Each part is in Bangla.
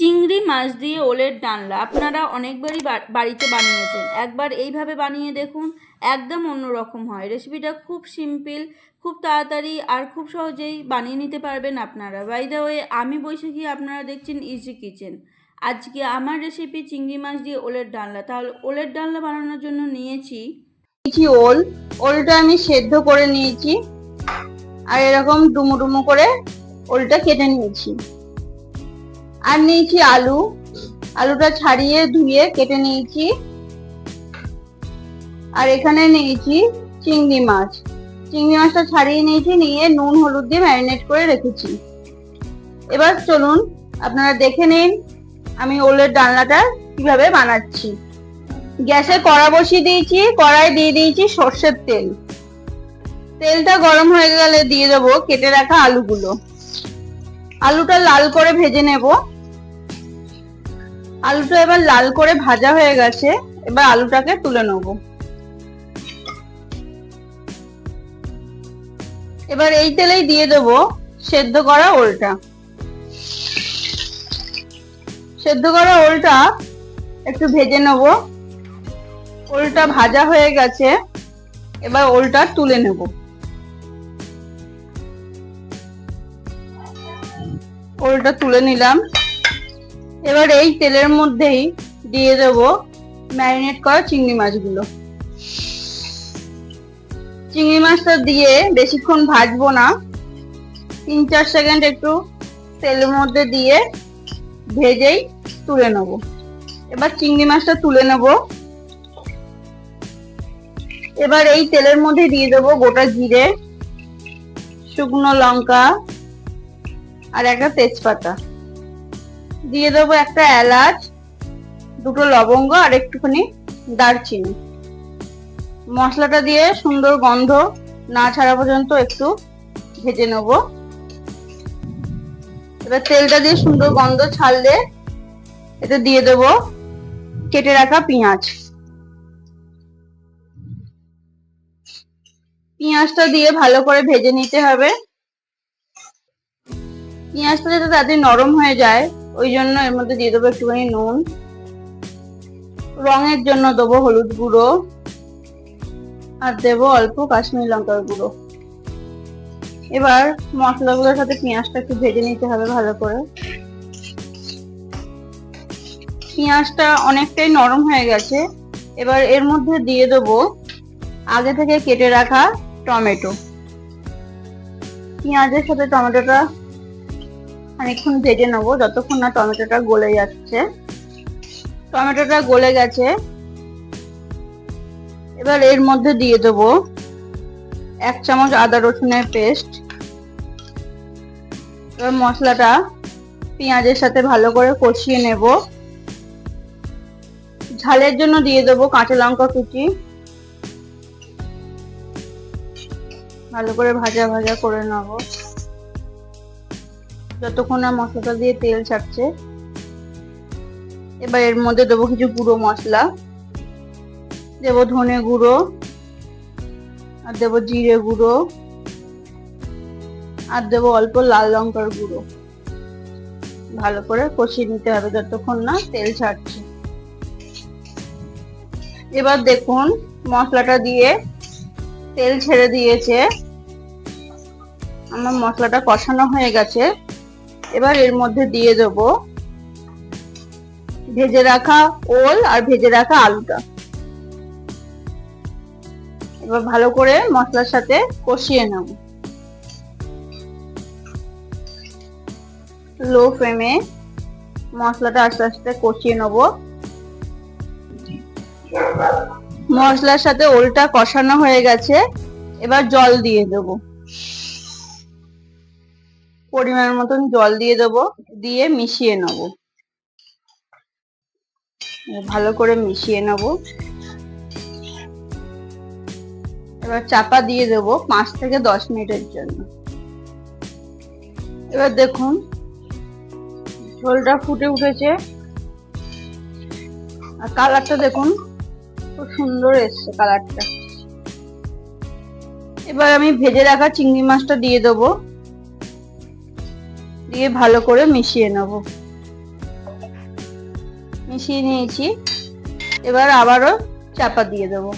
চিংড়ি মাছ দিয়ে ওলের ডালনা আপনারা অনেকবারই বাড়িতে বানিয়েছেন। একবার এইভাবে বানিয়ে দেখুন, একদম অন্যরকম হয়। রেসিপিটা খুব সিম্পল, খুব তাড়াতাড়ি আর খুব সহজেই বানিয়ে নিতে পারবেন আপনারা। বাই দ্য ওয়ে আমি বৈশাখী, আপনারা দেখছেন ইজি কিচেন আজকে আমার রেসিপি চিংড়ি মাছ দিয়ে ওলের ডালনা। তাহলে ওলের ডালনা বানানোর জন্য নিয়েছি নিয়েছি ওল। ওলটা আমি সেদ্ধ করে নিয়েছি। আর এরকম ডুমো ডুমো করে ওলটা কেটে নিয়েছি। আর নিয়েছি আলু। আলুটা ছাড়িয়ে ধুয়ে কেটে নিয়েছি। আর এখানে নিয়েছি চিংড়ি মাছ। চিংড়ি মাছটা ছাড়িয়ে নিয়েছি, নিয়ে নুন, হলুদ দিয়ে ম্যারিনেট করে রেখেছি। এবার চলুন, আপনারা দেখে নিন আমি ওলের ডালনাটা কীভাবে বানাচ্ছি। গ্যাসে কড়া বসিয়ে দিয়েছি কড়াই দিয়ে দিয়েছি সর্ষের তেল। তেলটা গরম হয়ে গেলে দিয়ে দেবো কেটে রাখা আলুগুলো। আলুটা লাল করে ভেজে নেব। আলুটা এবার লাল করে ভাজা হয়ে গেছে, এবার আলুটাকে তুলে নেব। এবার এই তেলেই দিয়ে দেব সেদ্ধ করা ওলটা। সেদ্ধ করা ওলটা একটু ভেজে নেব। ওলটা ভাজা হয়ে গেছে, এবার ওলটা তুলে নেব। ওলটা তুলে নিলাম। এবার এই তেলের মধ্যেই দিয়ে দেব ম্যারিনেট করা চিংড়ি মাছগুলো। চিংড়ি মাছটা দিয়ে বেশিক্ষণ ভাজবো না। তিন চার সেকেন্ড একটু তেলের মধ্যে দিয়ে ভেজেই তুলে নেব। এবার চিংড়ি মাছটা তুলে নেব। এবার এই তেলের মধ্যে দিয়ে দেবো গোটা জিরে, শুকনো লঙ্কা আর একটা তেজপাতা। দিয়ে দেবো একটা এলাচ, দুটো লবঙ্গ আর একটুখানি দারচিনি। মশলাটা দিয়ে সুন্দর গন্ধ না ছাড়া পর্যন্ত একটু ভেজে নেব। এবার তেলটা দিয়ে সুন্দর গন্ধ ছাড়লে এতে দিয়ে দেবো কেটে রাখা পেঁয়াজ। পেঁয়াজটা দিয়ে ভালো করে ভেজে নিতে হবে। পেঁয়াজটা যাতে তাদের নরম হয়ে যায় ওই জন্য এর মধ্যে দিয়ে দেবো একটুখানি নুন। রঙের জন্য দেবো হলুদ গুঁড়ো। আর দেবো অল্প কাশ্মীরি লঙ্কার গুঁড়ো। এবার মশলাগুলোর সাথে পেঁয়াজটা একটু ভেজে নিতে হবে ভালো করে। পেঁয়াজটা অনেকটাই নরম হয়ে গেছে। এবার এর মধ্যে দিয়ে দেবো আগে থেকে কেটে রাখা টমেটো। পেঁয়াজের সাথে টমেটোটা খানিকক্ষণ ভেজে নেব, যতক্ষণ না টমেটোটা গলে যাচ্ছে। টমেটোটা গলে গেছে। এবার এর মধ্যে দিয়ে দেবো এক চামচ আদা রসুনের পেস্ট। এবার মশলাটা পেঁয়াজের সাথে ভালো করে কষিয়ে নেব। ঝালের জন্য দিয়ে দেবো কাঁচা লঙ্কা কুচি। ভালো করে ভাজা ভাজা করে নেব। যতক্ষণ না মশলাটা দিয়ে তেল ছাড়ছে, এবার এর মধ্যে দেবো কিছু গুঁড়ো মশলা। দেবো ধনে গুঁড়ো, আর দেবো জিরে গুঁড়ো, আর দেবো অল্প লাল লঙ্কার গুঁড়ো। ভালো করে কষিয়ে নিতে হবে যতক্ষণ না তেল ছাড়ছে। এবার দেখুন মশলাটা দিয়ে তেল ছেড়ে দিয়েছে। আমার মশলাটা কষানো হয়ে গেছে। এবার এর মধ্যে দিয়ে দেব ভেজে রাখা ওল আর ভেজে রাখা আলুটা। এবার ভালো করে মশলার সাথে কষিয়ে নেব। লো ফ্লেমে মশলাটা আস্তে আস্তে কষিয়ে নেব। মশলার সাথে ওলটা কষানো হয়ে গেছে। এবার জল দিয়ে দেব। পরিমাণ মতন জল দিয়ে দেব, দিয়ে মিশিয়ে নেব। ভালো করে মিশিয়ে নেব। এবার চাপা দিয়ে দেব পাঁচ থেকে দশ মিনিটের জন্য। এবার দেখুন, ঝোলটা ফুটে উঠেছে। আর কালারটা দেখুন, খুব সুন্দর এসছে কালারটা। এবার আমি ভেজে রাখা চিংড়ি মাছটা দিয়ে দেবো। দিয়ে ভালো করে মিশিয়ে নেব। মিশিয়ে নিয়েছি। এবার আবারও চাপা দিয়ে দেবো।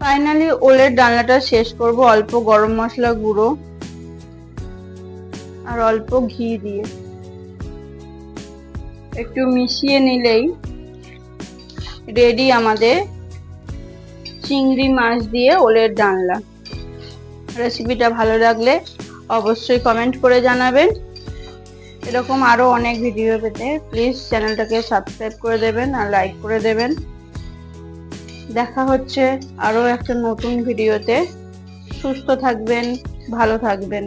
ফাইনালি ওলের ডালনাটা শেষ করব অল্প গরম মশলা গুঁড়ো আর অল্প ঘি দিয়ে। একটু মিশিয়ে নিলেই রেডি আমাদের চিংড়ি মাছ দিয়ে ওলের ডালনা। রেসিপিটা ভালো লাগলে অবশ্যই কমেন্ট করে জানাবেন। এরকম আরও অনেক ভিডিও পেতে প্লিজ চ্যানেলটাকে সাবস্ক্রাইব করে দেবেন আর লাইক করে দেবেন। দেখা হচ্ছে আরও একটা নতুন ভিডিওতে সুস্থ থাকবেন, ভালো থাকবেন।